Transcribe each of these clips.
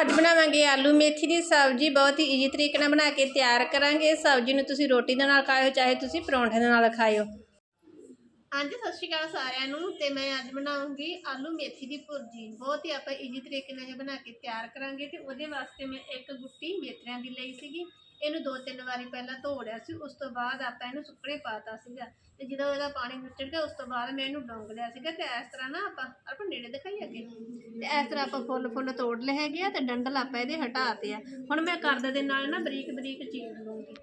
ਅੱਜ ਬਣਾਵਾਂਗੇ ਆਲੂ ਮੇਥੀ ਦੀ ਸਬਜ਼ੀ। ਬਹੁਤ ਹੀ ਈਜ਼ੀ ਤਰੀਕੇ ਨਾਲ ਬਣਾ ਕੇ ਤਿਆਰ ਕਰਾਂਗੇ। ਸਬਜ਼ੀ ਨੂੰ ਤੁਸੀਂ ਰੋਟੀ ਦੇ ਨਾਲ ਖਾਓ, ਚਾਹੇ ਤੁਸੀਂ ਪਰੌਂਠੇ ਦੇ ਨਾਲ ਖਾਓ। ਹਾਂਜੀ, ਸਤਿ ਸ਼੍ਰੀ ਅਕਾਲ ਸਾਰਿਆਂ ਨੂੰ ਤੇ ਮੈਂ ਅੱਜ ਬਣਾਉਂਗੀ ਆਲੂ ਮੇਥੀ ਦੀ ਭੁਰਜੀ। ਬਹੁਤ ਹੀ ਆਪਾਂ ਈਜ਼ੀ ਤਰੀਕੇ ਨਾਲ ਇਹ ਬਣਾ ਕੇ ਤਿਆਰ ਕਰਾਂਗੇ ਤੇ ਉਹਦੇ ਵਾਸਤੇ ਮੈਂ ਇੱਕ ਗੁੱਟੀ ਮੇਥਰਿਆਂ ਦੀ ਲਈ ਸੀਗੀ। ਇਹਨੂੰ ਦੋ ਤਿੰਨ ਵਾਰੀ ਪਹਿਲਾਂ ਧੋ ਲਿਆ ਸੀ, ਉਸ ਤੋਂ ਬਾਅਦ ਆਪਾਂ ਇਹਨੂੰ ਸੁੱਕਣੇ ਪਾਤਾ ਸੀਗਾ। ਤੇ ਜਦੋਂ ਇਹਦਾ ਪਾਣੀ ਨਿਚੜ ਗਿਆ, ਉਸ ਤੋਂ ਬਾਅਦ ਮੈਂ ਇਹਨੂੰ ਡੋਂਗ ਲਿਆ ਸੀਗਾ ਤੇ ਇਸ ਤਰ੍ਹਾਂ ਨਾ ਆਪਾਂ ਆਪਾਂ ਨੇੜੇ ਦਿਖਾਈ ਅੱਗੇ। ਤੇ ਇਸ ਤਰ੍ਹਾਂ ਆਪਾਂ ਫੁੱਲ ਫੁੱਲ ਤੋੜ ਲਏ ਹੈਗੇ ਆ ਤੇ ਡੰਡਲ ਆਪਾਂ ਇਹਦੇ ਹਟਾਤੇ ਆ। ਹੁਣ ਮੈਂ ਕਰਦ ਦੇ ਨਾਲ ਨਾ ਬਰੀਕ ਬਰੀਕ ਚੀਰ ਲੂੰਗੀ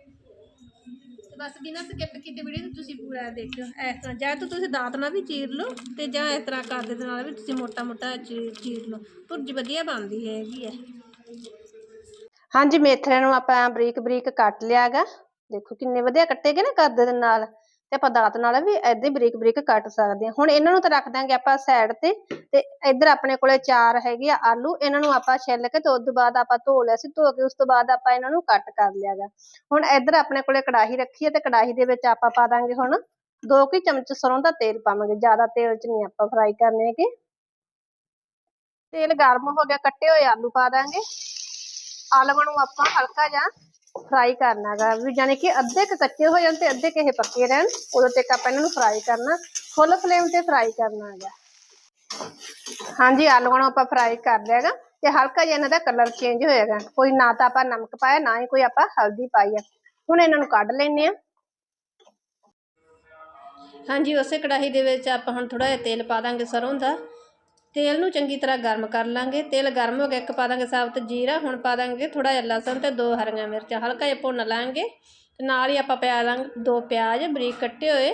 ਬਸ ਬਿਨਾਂ ਸਕਿਪ ਕੀਤੇ ਵੀਡੀਓ ਨੂੰ ਤੁਸੀਂ ਪੂਰਾ ਦੇਖਿਓ। ਇਸ ਤਰ੍ਹਾਂ, ਜਾਂ ਤਾਂ ਤੁਸੀਂ ਦਾਤ ਨਾਲ ਵੀ ਚੀਰ ਲਓ ਤੇ ਜਾਂ ਇਸ ਤਰ੍ਹਾਂ ਕਰਦੇ ਦੇ ਨਾਲ ਵੀ ਤੁਸੀਂ ਮੋਟਾ ਮੋਟਾ ਚੀ- ਚੀਰ ਲਓ। ਭੁਰਜੀ ਵਧੀਆ ਬਣਦੀ ਹੈਗੀ ਹੈ। ਹਾਂਜੀ ਮੇਥਰਿਆਂ ਨੂੰ ਆਪਾਂ ਬਰੀਕ ਬਰੀਕ ਕੱਟ ਲਿਆਗਾ। ਦੇਖੋ ਕਿੰਨੇ ਵਧੀਆ ਕੱਟੇ ਗਏ ਨਾ ਕਰਦੇ ਦੇ ਨਾਲ। ਤੇ ਆਪਾਂ ਦਾਤ ਨਾਲ ਵੀ ਏਦਾਂ ਬਰੀਕ ਬਰੀਕ ਕੱਟ ਸਕਦੇ ਹਾਂ। ਹੁਣ ਇਹਨਾਂ ਨੂੰ ਤਾਂ ਰੱਖ ਦਾਂਗੇ ਆਪਾਂ ਸਾਈਡ ਤੇ ਤੇ ਇੱਧਰ ਆਪਣੇ ਕੋਲੇ ਚਾਰ ਹੈਗੇ ਆ ਆਲੂ, ਇਹਨਾਂ ਨੂੰ ਆਪਾਂ ਛਿੱਲ ਕੇ ਤੇ ਉਸ ਤੋਂ ਬਾਅਦ ਆਪਾਂ ਧੋ ਲਿਆ ਸੀ, ਧੋ ਕੇ ਉਸ ਤੋਂ ਬਾਅਦ ਆਪਾਂ ਇਹਨਾਂ ਨੂੰ ਕੱਟ ਕਰ ਲਿਆਗਾ ਹੁਣ ਇੱਧਰ ਆਪਣੇ ਕੋਲੇ ਕੜਾਹੀ ਰੱਖੀ ਹੈ ਤੇ ਕੜਾਹੀ ਦੇ ਵਿੱਚ ਆਪਾਂ ਪਾ ਦਾਂਗੇ ਹੁਣ ਦੋ ਕੁ ਚਮਚ ਸਰੋਂ ਦਾ ਤੇਲ ਪਾਵਾਂਗੇ, ਜ਼ਿਆਦਾ ਤੇਲ 'ਚ ਨਹੀਂ ਆਪਾਂ ਫਰਾਈ ਕਰਨੇ ਹੈਗੇ। ਤੇਲ ਗਰਮ ਹੋ ਗਿਆ, ਕੱਟੇ ਹੋਏ ਆਲੂ ਪਾ ਦਾਂਗੇ। ਆਲੂਆਂ ਨੂੰ ਆਪਾਂ ਹਲਕਾ ਜਿਹਾ ਫਰਾਈ ਕਰਨਾ ਗਾ, ਵੀ ਜਾਨੀ ਕਿ ਅੱਧੇ ਕ ਕੱਚੇ ਹੋ ਜਾਣ ਤੇ ਅੱਧੇ ਕਿਸੇ ਪੱਕੇ ਰਹਿਣ, ਉਦੋਂ ਤੱਕ ਆਪਾਂ ਇਹਨਾਂ ਨੂੰ ਫਰਾਈ ਕਰਨਾ ਫੁੱਲ ਫਲੇਮ ਤੇ ਫਰਾਈ ਕਰਨਾ ਹੈਗਾ ਹਾਂਜੀ, ਆਲੂਆਂ ਨੂੰ ਆਪਾਂ ਫਰਾਈ ਕਰ ਲਿਆਗਾ ਤੇ ਹਲਕਾ ਜਿਹਾ ਇਹਨਾਂ ਦਾ ਕਲਰ ਚੇਂਜ ਹੋਏਗਾ ਕੋਈ ਨਾ ਤਾਂ ਆਪਾਂ ਨਮਕ ਪਾਇਆ, ਨਾ ਹੀ ਕੋਈ ਆਪਾਂ ਹਲਦੀ ਪਾਈ ਆ। ਹੁਣ ਇਹਨਾਂ ਨੂੰ ਕੱਢ ਲੈਣੇ ਆ। ਹਾਂਜੀ, ਉਸੇ ਕੜਾਹੀ ਦੇ ਵਿੱਚ ਆਪਾਂ ਹੁਣ ਥੋੜਾ ਜਿਹਾ ਤੇਲ ਪਾ ਦਾਂਗੇ ਸਰੋਂ ਦਾ। ਤੇਲ ਨੂੰ ਚੰਗੀ ਤਰ੍ਹਾਂ ਗਰਮ ਕਰ ਲਾਂਗੇ। ਤੇਲ ਗਰਮ ਹੋ ਗਿਆ, ਇੱਕ ਪਾ ਦਾਂਗੇ ਸਾਬਤ ਜੀਰਾ, ਹੁਣ ਪਾ ਦਾਂਗੇ ਥੋੜ੍ਹਾ ਜਿਹਾ ਲਸਣ ਅਤੇ ਦੋ ਹਰੀਆਂ ਮਿਰਚਾਂ। ਹਲਕਾ ਜਿਹਾ ਭੁੰਨ ਲਾਂਗੇ ਅਤੇ ਨਾਲ ਹੀ ਆਪਾਂ ਪਾ ਦਾਂਗੇ ਦੋ ਪਿਆਜ਼, ਬਰੀਕ ਕੱਟੇ ਹੋਏ।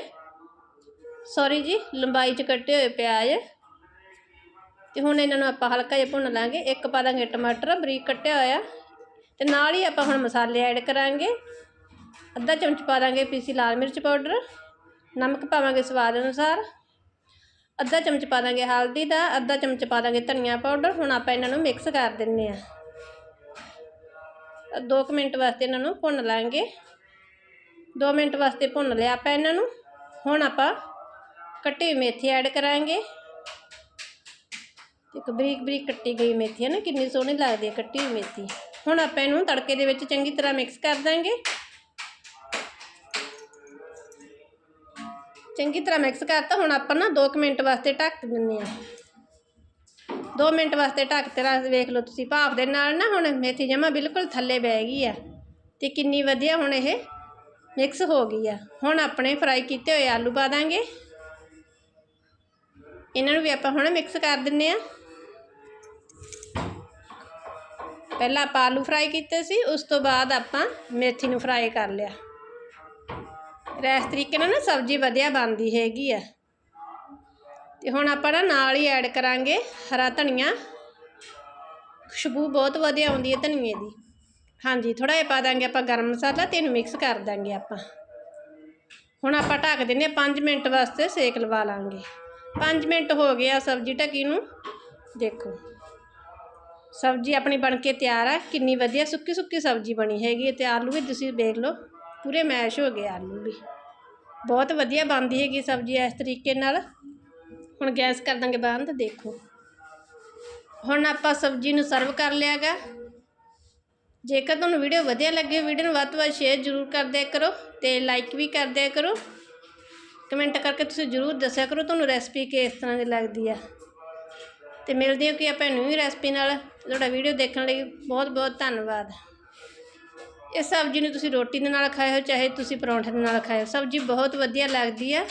ਸੌਰੀ ਜੀ, ਲੰਬਾਈ 'ਚ ਕੱਟੇ ਹੋਏ ਪਿਆਜ਼। ਤੇ ਹੁਣ ਇਹਨਾਂ ਨੂੰ ਆਪਾਂ ਹਲਕਾ ਜਿਹਾ ਭੁੰਨ ਲਾਂਗੇ। ਇੱਕ ਪਾ ਦਾਂਗੇ ਟਮਾਟਰ, ਬਰੀਕ ਕੱਟਿਆ ਹੋਇਆ। ਤੇ ਨਾਲ ਹੀ ਆਪਾਂ ਹੁਣ ਮਸਾਲੇ ਐਡ ਕਰਾਂਗੇ। ਅੱਧਾ ਚਮਚ ਪਾ ਦਾਂਗੇ ਪੀਸੀ ਲਾਲ ਮਿਰਚ ਪਾਊਡਰ। ਨਮਕ ਪਾਵਾਂਗੇ ਸਵਾਦ ਅਨੁਸਾਰ। ਅੱਧਾ ਚਮਚ ਪਾ ਦਾਂਗੇ ਹਲਦੀ ਦਾ, ਅੱਧਾ ਚਮਚ ਪਾ ਦਾਂਗੇ ਧਨੀਆ ਪਾਊਡਰ ਹੁਣ ਆਪਾਂ ਇਹਨਾਂ ਨੂੰ ਮਿਕਸ ਕਰ ਦਿੰਨੇ ਆ 2 ਮਿੰਟ ਵਾਸਤੇ ਇਹਨਾਂ ਨੂੰ ਭੁੰਨ ਲਾਂਗੇ। 2 ਮਿੰਟ ਵਾਸਤੇ ਭੁੰਨ ਲਿਆ ਆਪਾਂ ਇਹਨਾਂ ਨੂੰ। ਹੁਣ ਆਪਾਂ ਕੱਟੀ ਹੋਈ ਮੇਥੀ ਐਡ ਕਰਾਂਗੇ। ਇੱਕ ਬਰੀਕ ਬਰੀਕ ਕੱਟੀ ਗਈ ਮੇਥੀ ਹੈ ਨਾ, ਕਿੰਨੀ ਸੋਹਣੀ ਲੱਗਦੀ ਹੈ ਕੱਟੀ ਹੋਈ ਮੇਥੀ। ਹੁਣ ਆਪਾਂ ਇਹਨੂੰ ਤੜਕੇ ਦੇ ਵਿੱਚ ਚੰਗੀ ਤਰ੍ਹਾਂ ਮਿਕਸ ਕਰ ਦਾਂਗੇ। ਚੰਗੀ ਤਰ੍ਹਾਂ ਮਿਕਸ ਕਰਤਾ, ਹੁਣ ਆਪਾਂ ਨਾ 2 ਮਿੰਟ ਵਾਸਤੇ ਢੱਕ ਦਿੰਨੇ ਆ 2 ਮਿੰਟ ਵਾਸਤੇ ਢੱਕ ਤੇ ਰੱਖ ਵੇਖ ਲਓ ਤੁਸੀਂ, ਭਾਫ ਦੇ ਨਾਲ ਨਾ ਹੁਣ ਮੇਥੀ ਜਮਾ ਬਿਲਕੁਲ ਥੱਲੇ ਬਹਿ ਗਈ ਆ ਤੇ ਕਿੰਨੀ ਵਧੀਆ ਹੁਣ ਇਹ ਮਿਕਸ ਹੋ ਗਈ ਆ। ਹੁਣ ਆਪਣੇ ਫਰਾਈ ਕੀਤੇ ਹੋਏ ਆਲੂ ਪਾ ਦਾਂਗੇ। ਇਹਨਾਂ ਨੂੰ ਵੀ ਆਪਾਂ ਹੁਣ ਮਿਕਸ ਕਰ ਦਿੰਨੇ ਆ ਪਹਿਲਾਂ ਆਪਾਂ ਆਲੂ ਫਰਾਈ ਕੀਤੇ ਸੀ, ਉਸ ਤੋਂ ਬਾਅਦ ਆਪਾਂ ਮੇਥੀ ਨੂੰ ਫਰਾਈ ਕਰ ਲਿਆ। ਇਸ ਤਰੀਕੇ ਨਾਲ ਨਾ ਸਬਜ਼ੀ ਵਧੀਆ ਬਣਦੀ ਹੈਗੀ ਆ। ਤੇ ਹੁਣ ਆਪਾਂ ਨਾ ਨਾਲ ਹੀ ਐਡ ਕਰਾਂਗੇ ਹਰਾ ਧਨੀਆ। ਖੁਸ਼ਬੂ ਬਹੁਤ ਵਧੀਆ ਆਉਂਦੀ ਹੈ ਧਨੀਏ ਦੀ। ਹਾਂਜੀ ਥੋੜਾ ਜਿਹਾ ਪਾ ਦਾਂਗੇ ਆਪਾਂ ਗਰਮ ਮਸਾਲਾ ਤੇ ਇਹਨੂੰ ਮਿਕਸ ਕਰ ਦਾਂਗੇ ਆਪਾਂ। ਹੁਣ ਆਪਾਂ ਢੱਕ ਦਿੰਨੇ 5 ਮਿੰਟ ਵਾਸਤੇ ਸੇਕ ਲਵਾ ਲਾਂਗੇ। 5 ਮਿੰਟ ਹੋ ਗਿਆ ਸਬਜ਼ੀ ਢੱਕੀ ਨੂੰ। ਦੇਖੋ, ਸਬਜ਼ੀ ਆਪਣੀ ਬਣ ਕੇ ਤਿਆਰ ਆ। ਕਿੰਨੀ ਵਧੀਆ ਸੁੱਕੀ ਸੁੱਕੀ ਸਬਜ਼ੀ ਬਣੀ ਹੈਗੀ ਹੈ ਤੇ ਆਲੂ ਵੀ ਤੁਸੀਂ ਦੇਖ ਲਓ, ਪੂਰੇ ਮੈਸ਼ ਹੋ ਗਏ ਆਲੂ ਵੀ। ਬਹੁਤ ਵਧੀਆ ਬਣਦੀ ਹੈਗੀ ਸਬਜ਼ੀ ਇਸ ਤਰੀਕੇ ਨਾਲ। ਹੁਣ ਗੈਸ ਕਰ ਦਾਂਗੇ ਬੰਦ, ਦੇਖੋ। ਹੁਣ ਆਪਾਂ ਸਬਜ਼ੀ ਨੂੰ ਸਰਵ ਕਰ ਲਿਆਗਾ ਜੇਕਰ ਤੁਹਾਨੂੰ ਵੀਡੀਓ ਵਧੀਆ ਲੱਗੇ, ਵੀਡੀਓ ਨੂੰ ਵੱਧ ਤੋਂ ਵੱਧ ਸ਼ੇਅਰ ਜ਼ਰੂਰ ਕਰ ਦਿਆ ਕਰੋ ਤੇ ਲਾਈਕ ਵੀ ਕਰ ਦਿਆ ਕਰੋ। ਕਮੈਂਟ ਕਰਕੇ ਤੁਸੀਂ ਜ਼ਰੂਰ ਦੱਸਿਆ ਕਰੋ ਤੁਹਾਨੂੰ ਰੈਸਪੀ ਕਿਸ ਤਰ੍ਹਾਂ ਦੀ ਲੱਗਦੀ ਆ। ਤੇ ਮਿਲਦੇ ਹਾਂ ਕਿ ਆਪਾਂ ਨਿਊ ਰੈਸਪੀ ਨਾਲ। ਤੁਹਾਡਾ ਵੀਡੀਓ ਦੇਖਣ ਲਈ ਬਹੁਤ ਬਹੁਤ ਧੰਨਵਾਦ। ਇਹ ਸਬਜ਼ੀ ਨੂੰ ਤੁਸੀਂ ਰੋਟੀ ਦੇ ਨਾਲ ਖਾਇਓ, ਚਾਹੇ ਤੁਸੀਂ ਪਰੌਂਠੇ ਦੇ ਨਾਲ ਖਾਇਓ। ਸਬਜ਼ੀ ਬਹੁਤ ਵਧੀਆ ਲੱਗਦੀ ਆ।